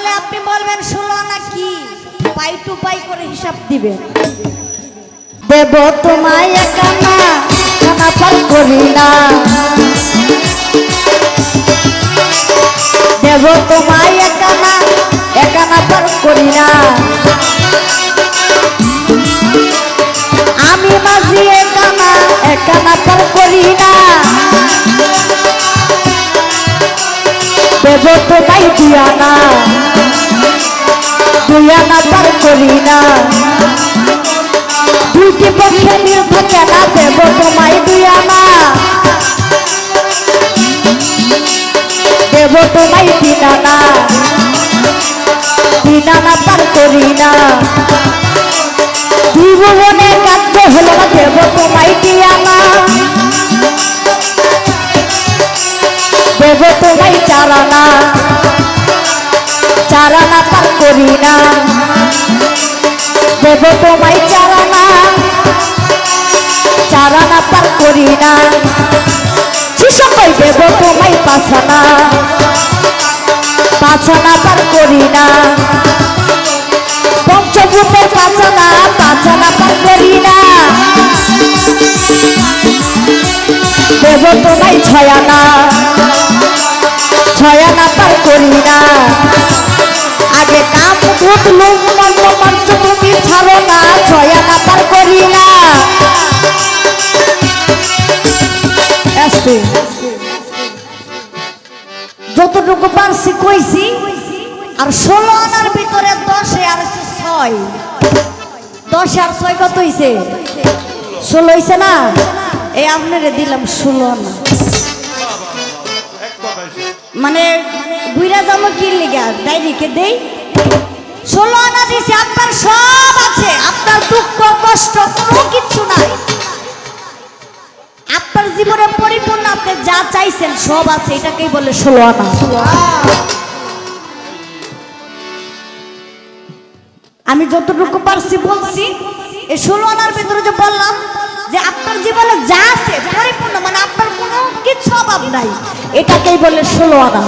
বলে আপনি বলবেন, ষোলো আনা কি? পাই টু পাই করে হিসাব দিবেন। দেব তোমায় কানা কানা পার করি না। দেব তোমায় একানা একানা পার করি না। আমি মাঝি একানা একানা পার করি না। দেব তোমায় দিয়ানা দিয়ানা পার করি না। দুইটি পক্ষে মিল থাকে না, দেব তোমায় দিয়ানা দেব তোমায় দিনানা দিনানা পার করি না। কাব্য হলো দেব তোমায় চারানা চারানা পার করি না। দেব তোমায় চারানা চারানা পার করি না। শিশকই দেব তোমায় পাছানা পাছানা পার করি না। পঞ্চভূতের পাছানা পাছানা পার করি না। দেব তোমায় ছয়ানা। ছয়ানা পার করি না আগে কাম ভূত মর্ম মঞ্চ তুমি ছাড়ো না ছয়ানা পার করি না যতটুকু পারছি কইছি, আর ষোলো আনার ভিতরে দশে আর ছয়। দশ আর ছয় কত হইছে? ষোলো হইছে না? এই আপনারে দিলাম ষোলো আনা। মানে বুইরা যাব কি লিগা? ডাইনিকে দেই। ষোলো আনা দিছি, আপনার সব আছে। আপনার দুঃখ, কষ্ট, কোনো কিছু নাই। আপনার জীবনে পরিপূর্ণ, আপনি যা চাইছেন সব আছে। এটাকেই বলে ষোলো আনা। আমি যতটুকু পারছি বলছি, এই ষোলো আনার ভিতরে যে বললাম, যে আপনার জীবনে যা আছে, পরিপূর্ণ মানে আপনার কোনো কিছু অভাব নাই। এটাকেই বলে ষোলো আনা